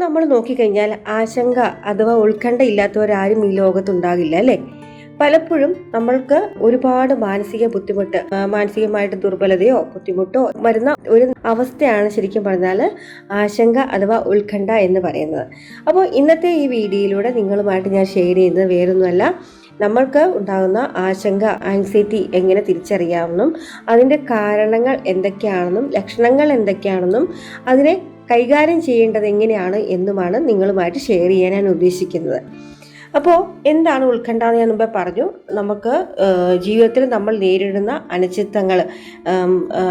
നമ്മൾ നോക്കിക്കഴിഞ്ഞാൽ ആശങ്ക അഥവാ ഉത്കണ്ഠ ഇല്ലാത്തവരാരും ഈ ലോകത്തുണ്ടാകില്ല അല്ലേ? പലപ്പോഴും നമ്മൾക്ക് ഒരുപാട് മാനസിക ബുദ്ധിമുട്ട് മാനസികമായിട്ട് ദുർബലതയോ ബുദ്ധിമുട്ടോ വരുന്ന ഒരു അവസ്ഥയാണ് ശരിക്കും പറഞ്ഞാൽ ആശങ്ക അഥവാ ഉത്കണ്ഠ എന്ന് പറയുന്നത്. അപ്പോൾ ഇന്നത്തെ ഈ വീഡിയോയിലൂടെ നിങ്ങളുമായിട്ട് ഞാൻ ഷെയർ ചെയ്യുന്നത് വേറൊന്നുമല്ല. നമ്മൾക്ക് ഉണ്ടാകുന്ന ആശങ്ക ആൻസൈറ്റി എങ്ങനെ തിരിച്ചറിയാമെന്നും അതിന്റെ കാരണങ്ങൾ എന്തൊക്കെയാണെന്നും ലക്ഷണങ്ങൾ എന്തൊക്കെയാണെന്നും അതിനെ കൈകാര്യം ചെയ്യേണ്ടത് എങ്ങനെയാണ് എന്നുമാണ് നിങ്ങളുമായിട്ട് ഷെയർ ചെയ്യാൻ ഞാൻ ഉദ്ദേശിക്കുന്നത്. അപ്പോൾ എന്താണ് ഉത്കണ്ഠ എന്ന് ഞാൻ മുമ്പേ പറഞ്ഞു. നമുക്ക് ജീവിതത്തിൽ നമ്മൾ നേരിടുന്ന അനിശ്ചിത്തങ്ങൾ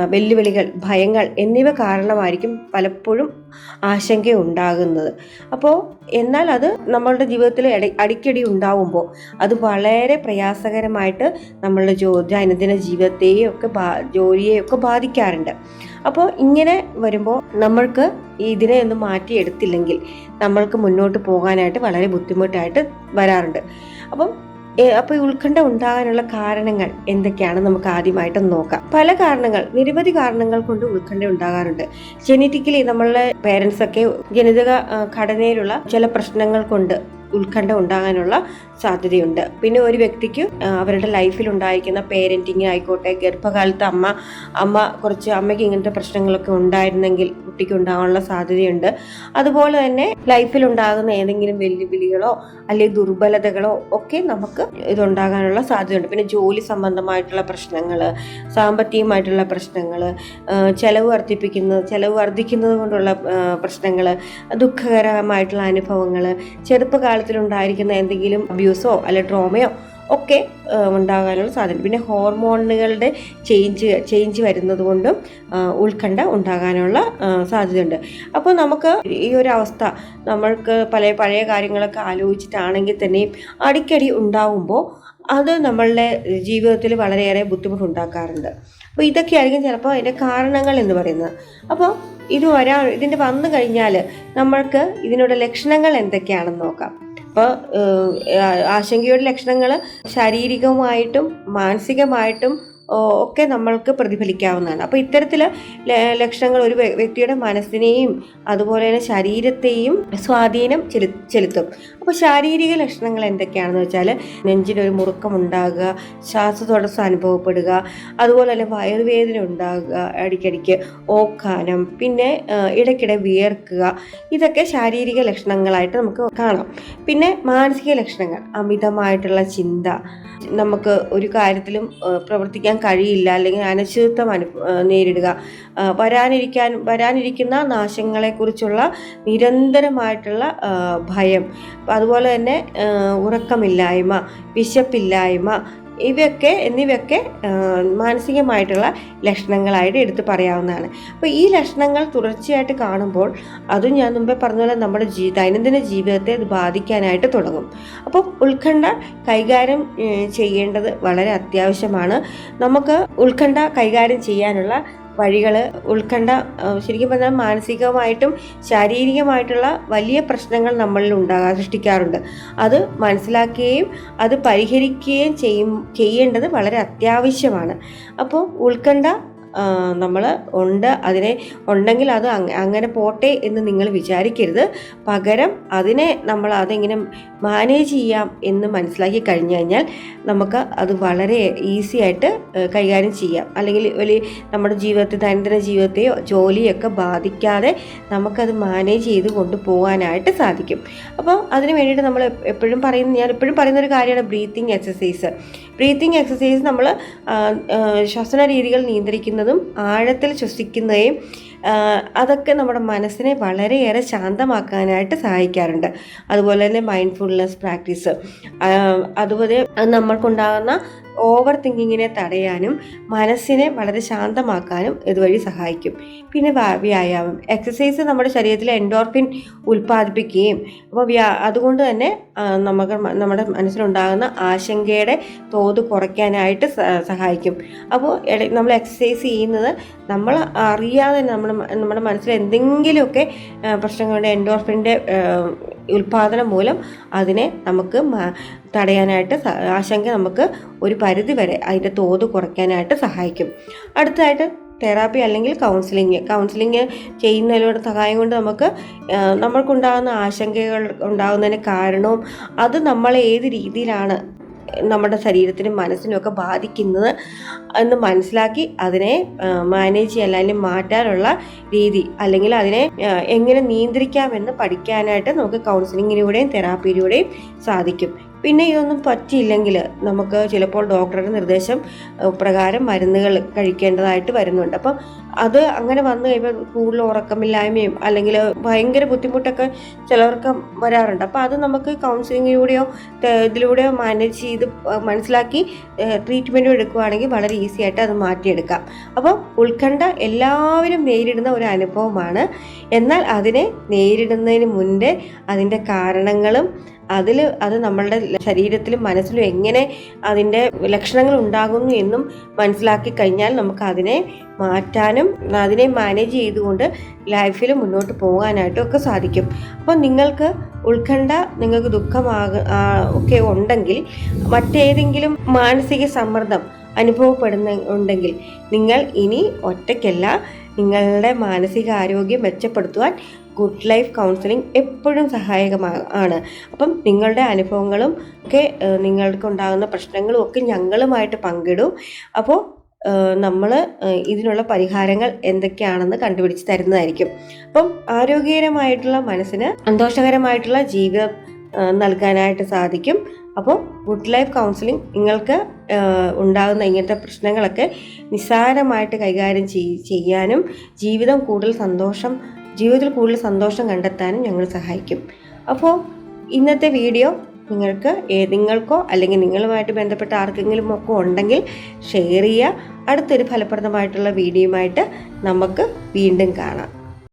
വെല്ലുവിളികൾ ഭയങ്ങൾ എന്നിവ കാരണമായിരിക്കും പലപ്പോഴും ആശങ്ക ഉണ്ടാകുന്നത്. അപ്പോൾ എന്നാൽ അത് നമ്മളുടെ ജീവിതത്തിൽ അടിക്കടി ഉണ്ടാവുമ്പോൾ അത് വളരെ പ്രയാസകരമായിട്ട് നമ്മളുടെ ജോ ദൈനംദിന ജീവിതത്തെയും ഒക്കെ ബാ ജോലിയെയൊക്കെ ബാധിക്കാറുണ്ട്. അപ്പോൾ ഇങ്ങനെ വരുമ്പോൾ നമ്മൾക്ക് ഇതിനെ ഒന്ന് മാറ്റിയെടുത്തില്ലെങ്കിൽ നമ്മൾക്ക് മുന്നോട്ട് പോകാനായിട്ട് വളരെ ബുദ്ധിമുട്ടായിട്ട് വരാറുണ്ട്. അപ്പം അപ്പൊ അപ്പോൾ ഈ ഉത്കണ്ഠ ഉണ്ടാകാനുള്ള കാരണങ്ങൾ എന്തൊക്കെയാണ്? നമുക്ക് ആദ്യമായിട്ട് നോക്കാം. പല കാരണങ്ങൾ നിരവധി കാരണങ്ങൾ കൊണ്ട് ഉത്കണ്ഠ ഉണ്ടാകാറുണ്ട്. ജനറ്റിക്കലി നമ്മളുടെ പേരൻസ് ഒക്കെ ജനിതക ഘടനയിലുള്ള ചില പ്രശ്നങ്ങൾ കൊണ്ട് ഉത്കണ്ഠ ഉണ്ടാകാനുള്ള സാധ്യതയുണ്ട്. പിന്നെ ഒരു വ്യക്തിക്ക് അവരുടെ ലൈഫിൽ ഉണ്ടായിരിക്കുന്ന പേരന്റിങ് ആയിക്കോട്ടെ ഗർഭകാലത്ത് അമ്മ അമ്മ കുറച്ച് അമ്മയ്ക്ക് ഇങ്ങനത്തെ പ്രശ്നങ്ങളൊക്കെ ഉണ്ടായിരുന്നെങ്കിൽ കുട്ടിക്ക് ഉണ്ടാകാനുള്ള സാധ്യതയുണ്ട്. അതുപോലെ തന്നെ ലൈഫിൽ ഉണ്ടാകുന്ന ഏതെങ്കിലും വെല്ലുവിളികളോ അല്ലെങ്കിൽ ദുർബലതകളോ ഒക്കെ നമുക്ക് ഇതുണ്ടാകാനുള്ള സാധ്യതയുണ്ട്. പിന്നെ ജോലി സംബന്ധമായിട്ടുള്ള പ്രശ്നങ്ങൾ സാമ്പത്തികമായിട്ടുള്ള പ്രശ്നങ്ങൾ ചിലവ് വർദ്ധിപ്പിക്കുന്നത് ചിലവ് വർദ്ധിക്കുന്നത് കൊണ്ടുള്ള പ്രശ്നങ്ങൾ ദുഃഖകരമായിട്ടുള്ള അനുഭവങ്ങൾ ചെറുപ്പകാലത്തിലുണ്ടായിരിക്കുന്ന എന്തെങ്കിലും അബ്യൂസോ അല്ലെ ട്രോമയോ ഒക്കെ ഉണ്ടാകാനുള്ള സാധ്യത. പിന്നെ ഹോർമോണുകളുടെ ചേഞ്ച് ചേഞ്ച് വരുന്നത് കൊണ്ടും ഉത്കണ്ഠ ഉണ്ടാകാനുള്ള സാധ്യതയുണ്ട്. അപ്പോൾ നമുക്ക് ഈ ഒരു അവസ്ഥ നമ്മൾക്ക് പല പഴയ കാര്യങ്ങളൊക്കെ ആലോചിച്ചിട്ടാണെങ്കിൽ തന്നെയും അടിക്കടി ഉണ്ടാവുമ്പോൾ അത് നമ്മളുടെ ജീവിതത്തിൽ വളരെയേറെ ബുദ്ധിമുട്ടുണ്ടാക്കാറുണ്ട്. അപ്പോൾ ഇതൊക്കെയായിരിക്കും ചിലപ്പോൾ അതിന്റെ കാരണങ്ങൾ എന്ന് പറയുന്നത്. അപ്പോൾ ഇത് വരാ ഇതിന്റെ വന്നു കഴിഞ്ഞാൽ നമ്മൾക്ക് ഇതിനുള്ള ലക്ഷണങ്ങൾ എന്തൊക്കെയാണെന്ന് നോക്കാം. അപ്പോൾ ആശങ്കയുടെ ലക്ഷണങ്ങൾ ശാരീരികമായിട്ടും മാനസികമായിട്ടും ഒക്കെ നമ്മൾക്ക് പ്രതിഫലിക്കാവുന്നതാണ്. അപ്പോൾ ഇത്തരത്തിൽ ലക്ഷണങ്ങൾ ഒരു വ്യക്തിയുടെ മനസ്സിനെയും അതുപോലെ തന്നെ ശരീരത്തെയും സ്വാധീനം ചെലു ചെലുത്തും. അപ്പോൾ ശാരീരിക ലക്ഷണങ്ങൾ എന്തൊക്കെയാണെന്ന് വെച്ചാൽ നെഞ്ചിനൊരു മുറുക്കം ഉണ്ടാകുക ശ്വാസതടസ്സം അനുഭവപ്പെടുക അതുപോലെ തന്നെ വയറുവേദന ഉണ്ടാകുക ഇടയ്ക്കിടയ്ക്ക് ഓക്കാനം പിന്നെ ഇടയ്ക്കിടെ വിയർക്കുക ഇതൊക്കെ ശാരീരിക ലക്ഷണങ്ങളായിട്ട് നമുക്ക് കാണാം. പിന്നെ മാനസിക ലക്ഷണങ്ങൾ അമിതമായിട്ടുള്ള ചിന്ത നമുക്ക് ഒരു കാര്യത്തിലും പ്രവർത്തിക്കാൻ കഴിയില്ല അല്ലെങ്കിൽ അനിശ്ചിതത്വം അനു നേരിടുക വരാനിരിക്കാൻ വരാനിരിക്കുന്ന നാശങ്ങളെക്കുറിച്ചുള്ള നിരന്തരമായിട്ടുള്ള ഭയം. അതുപോലെ തന്നെ ഉറക്കമില്ലായ്മ വിശപ്പില്ലായ്മ ഇവയൊക്കെ എന്നിവയൊക്കെ മാനസികമായിട്ടുള്ള ലക്ഷണങ്ങളായിട്ട് എടുത്തു പറയാവുന്നതാണ്. അപ്പോൾ ഈ ലക്ഷണങ്ങൾ തുടർച്ചയായിട്ട് കാണുമ്പോൾ അതും ഞാൻ മുമ്പേ പറഞ്ഞ പോലെ നമ്മുടെ ജീ ദൈനംദിന ജീവിതത്തെ അത് ബാധിക്കാനായിട്ട് തുടങ്ങും. അപ്പോൾ ഉത്കണ്ഠ കൈകാര്യം ചെയ്യേണ്ടത് വളരെ അത്യാവശ്യമാണ്. നമുക്ക് ഉത്കണ്ഠ കൈകാര്യം ചെയ്യാനുള്ള വഴികൾ ഉത്കണ്ഠ ശരിക്കും പറഞ്ഞാൽ മാനസികമായിട്ടും ശാരീരികമായിട്ടുള്ള വലിയ പ്രശ്നങ്ങൾ നമ്മളിൽ ഉണ്ടാകാൻ സൃഷ്ടിക്കാറുണ്ട്. അത് മനസ്സിലാക്കുകയും അത് പരിഹരിക്കുകയും ചെയ്യും ചെയ്യേണ്ടത് വളരെ അത്യാവശ്യമാണ്. അപ്പോൾ ഉത്കണ്ഠ നമ്മൾ ഉണ്ട് അതിനെ ഉണ്ടെങ്കിൽ അത് അങ്ങനെ പോട്ടെ എന്ന് നിങ്ങൾ വിചാരിക്കരുത്. പകരം അതിനെ നമ്മൾ അതെങ്ങനെ മാനേജ് ചെയ്യാം എന്ന് മനസ്സിലാക്കി കഴിഞ്ഞു കഴിഞ്ഞാൽ നമുക്ക് അത് വളരെ ഈസി ആയിട്ട് കൈകാര്യം ചെയ്യാം. അല്ലെങ്കിൽ വലിയ നമ്മുടെ ജീവിതത്തെ ദൈനംദിന ജീവിതത്തെയോ ജോലിയൊക്കെ ബാധിക്കാതെ നമുക്കത് മാനേജ് ചെയ്ത് കൊണ്ടുപോകാനായിട്ട് സാധിക്കും. അപ്പോൾ അതിന് വേണ്ടിയിട്ട് നമ്മൾ എപ്പോഴും പറയുന്ന ഞാൻ എപ്പോഴും പറയുന്ന ഒരു കാര്യമാണ് ബ്രീത്തിങ് എക്സസൈസ് ബ്രീത്തിങ് എക്സസൈസ് നമ്മൾ ശ്വസന രീതികൾ നിയന്ത്രിക്കുന്നതും ആഴത്തിൽ ശ്വസിക്കുന്നതും അതൊക്കെ നമ്മുടെ മനസ്സിനെ വളരെയേറെ ശാന്തമാക്കാനായിട്ട് സഹായിക്കാറുണ്ട്. അതുപോലെ തന്നെ മൈൻഡ്ഫുൾനെസ് പ്രാക്ടീസ് അതുപോലെ അത് നമ്മൾക്കുണ്ടാകുന്ന ഓവർ തിങ്കിങ്ങിനെ തടയാനും മനസ്സിനെ വളരെ ശാന്തമാക്കാനും ഇതുവഴി സഹായിക്കും. പിന്നെ വ്യായാമം. എക്സസൈസ് നമ്മുടെ ശരീരത്തിൽ എൻഡോർഫിൻ ഉൽപ്പാദിപ്പിക്കുകയും അപ്പോൾ വ്യാ അതുകൊണ്ട് തന്നെ നമുക്ക് നമ്മുടെ മനസ്സിലുണ്ടാകുന്ന ആശങ്കയുടെ തോത് കുറയ്ക്കാനായിട്ട് സഹായിക്കും. അപ്പോൾ നമ്മൾ എക്സസൈസ് ചെയ്യുന്നത് നമ്മൾ അറിയാതെ നമ്മുടെ നമ്മുടെ മനസ്സിൽ എന്തെങ്കിലുമൊക്കെ പ്രശ്നങ്ങളുടെ എൻഡോർഫിന്റെ ഉൽപാദനം മൂലം അതിനെ നമുക്ക് തടയാനായിട്ട് ആശങ്ക നമുക്ക് ഒരു പരിധി വരെ അതിന്റെ തോത് കുറയ്ക്കാനായിട്ട് സഹായിക്കും. അടുത്തതായിട്ട് തെറാപ്പി അല്ലെങ്കിൽ കൗൺസിലിംഗ്. കൗൺസിലിംഗ് ചെയ്യുന്നതിലൂടെ സഹായം കൊണ്ട് നമുക്ക് നമ്മൾക്കുണ്ടാകുന്ന ആശങ്കകൾ ഉണ്ടാകുന്നതിന് കാരണവും അത് നമ്മളെ ഏത് രീതിയിലാണ് നമ്മുടെ ശരീരത്തിനും മനസ്സിനും ഒക്കെ ബാധിക്കുന്നത് എന്ന് മനസ്സിലാക്കി അതിനെ മാനേജ് ചെയ്യാൻ അല്ലെങ്കിൽ മാറ്റാനുള്ള രീതി അല്ലെങ്കിൽ അതിനെ എങ്ങനെ നിയന്ത്രിക്കാമെന്ന് പഠിക്കാനായിട്ട് നമുക്ക് കൗൺസിലിങ്ങിലൂടെയും തെറാപ്പിയിലൂടെയും സാധിക്കും. പിന്നെ ഇതൊന്നും പറ്റിയില്ലെങ്കിൽ നമുക്ക് ചിലപ്പോൾ ഡോക്ടറുടെ നിർദ്ദേശം പ്രകാരം മരുന്നുകൾ കഴിക്കേണ്ടതായിട്ട് വരുന്നുണ്ട്. അപ്പം അത് അങ്ങനെ വന്നു കഴിയുമ്പോൾ കൂടുതൽ ഉറക്കമില്ലായ്മയും അല്ലെങ്കിൽ ഭയങ്കര ബുദ്ധിമുട്ടൊക്കെ ചിലവർക്ക് വരാറുണ്ട്. അപ്പോൾ അത് നമുക്ക് കൗൺസിലിങ്ങിലൂടെയോ ഇതിലൂടെയോ മാനേജ് ചെയ്ത് മനസ്സിലാക്കി ട്രീറ്റ്മെന്റും എടുക്കുകയാണെങ്കിൽ വളരെ ഈസി ആയിട്ട് അത് മാറ്റിയെടുക്കാം. അപ്പോൾ ഉത്കണ്ഠ എല്ലാവരും നേരിടുന്ന ഒരു അനുഭവമാണ്. എന്നാൽ അതിനെ നേരിടുന്നതിന് മുൻപേ അതിന്റെ കാരണങ്ങളും അതിൽ അത് നമ്മളുടെ ശരീരത്തിലും മനസ്സിലും എങ്ങനെ അതിന്റെ ലക്ഷണങ്ങൾ ഉണ്ടാകുന്നു എന്നും മനസ്സിലാക്കി കഴിഞ്ഞാൽ നമുക്ക് അതിനെ മാറ്റാനും അതിനെ മാനേജ് ചെയ്തുകൊണ്ട് ലൈഫിൽ മുന്നോട്ട് പോകാനായിട്ടും ഒക്കെ സാധിക്കും. അപ്പോൾ നിങ്ങൾക്ക് ഉത്കണ്ഠ നിങ്ങൾക്ക് ദുഃഖമാക ഒക്കെ ഉണ്ടെങ്കിൽ മറ്റേതെങ്കിലും മാനസിക സമ്മർദ്ദം അനുഭവപ്പെടുന്ന ഉണ്ടെങ്കിൽ നിങ്ങൾ ഇനി ഒറ്റയ്ക്കല്ല നിങ്ങളുടെ മാനസികാരോഗ്യം മെച്ചപ്പെടുത്തുവാൻ ഗുഡ് ലൈഫ് കൗൺസിലിംഗ് എപ്പോഴും സഹായകമാണ് ആണ്. അപ്പം നിങ്ങളുടെ അനുഭവങ്ങളും ഒക്കെ നിങ്ങൾക്കുണ്ടാകുന്ന പ്രശ്നങ്ങളും ഒക്കെ ഞങ്ങളുമായിട്ട് പങ്കിടും. അപ്പോൾ നമ്മൾ ഇതിനുള്ള പരിഹാരങ്ങൾ എന്തൊക്കെയാണെന്ന് കണ്ടുപിടിച്ച് തരുന്നതായിരിക്കും. അപ്പം ആരോഗ്യകരമായിട്ടുള്ള മനസ്സിന് സന്തോഷകരമായിട്ടുള്ള ജീവിതം നൽകാനായിട്ട് സാധിക്കും. അപ്പോൾ ഗുഡ് ലൈഫ് കൗൺസിലിംഗ് നിങ്ങൾക്ക് ഉണ്ടാകുന്ന ഇങ്ങനത്തെ പ്രശ്നങ്ങളൊക്കെ നിസ്സാരമായിട്ട് കൈകാര്യം ചെയ്യാനും ജീവിതം കൂടുതൽ സന്തോഷം ജീവിതത്തിൽ കൂടുതൽ സന്തോഷം കണ്ടെത്താനും ഞങ്ങൾ സഹായിക്കും. അപ്പോൾ ഇന്നത്തെ വീഡിയോ നിങ്ങൾക്ക് ഏ- നിങ്ങൾക്കോ അല്ലെങ്കിൽ നിങ്ങളുമായിട്ട് ബന്ധപ്പെട്ട ആർക്കെങ്കിലും ഒക്കെ ഉണ്ടെങ്കിൽ ഷെയർ ചെയ്യുക. അടുത്തൊരു ഫലപ്രദമായിട്ടുള്ള വീഡിയോയുമായിട്ട് നമുക്ക് വീണ്ടും കാണാം.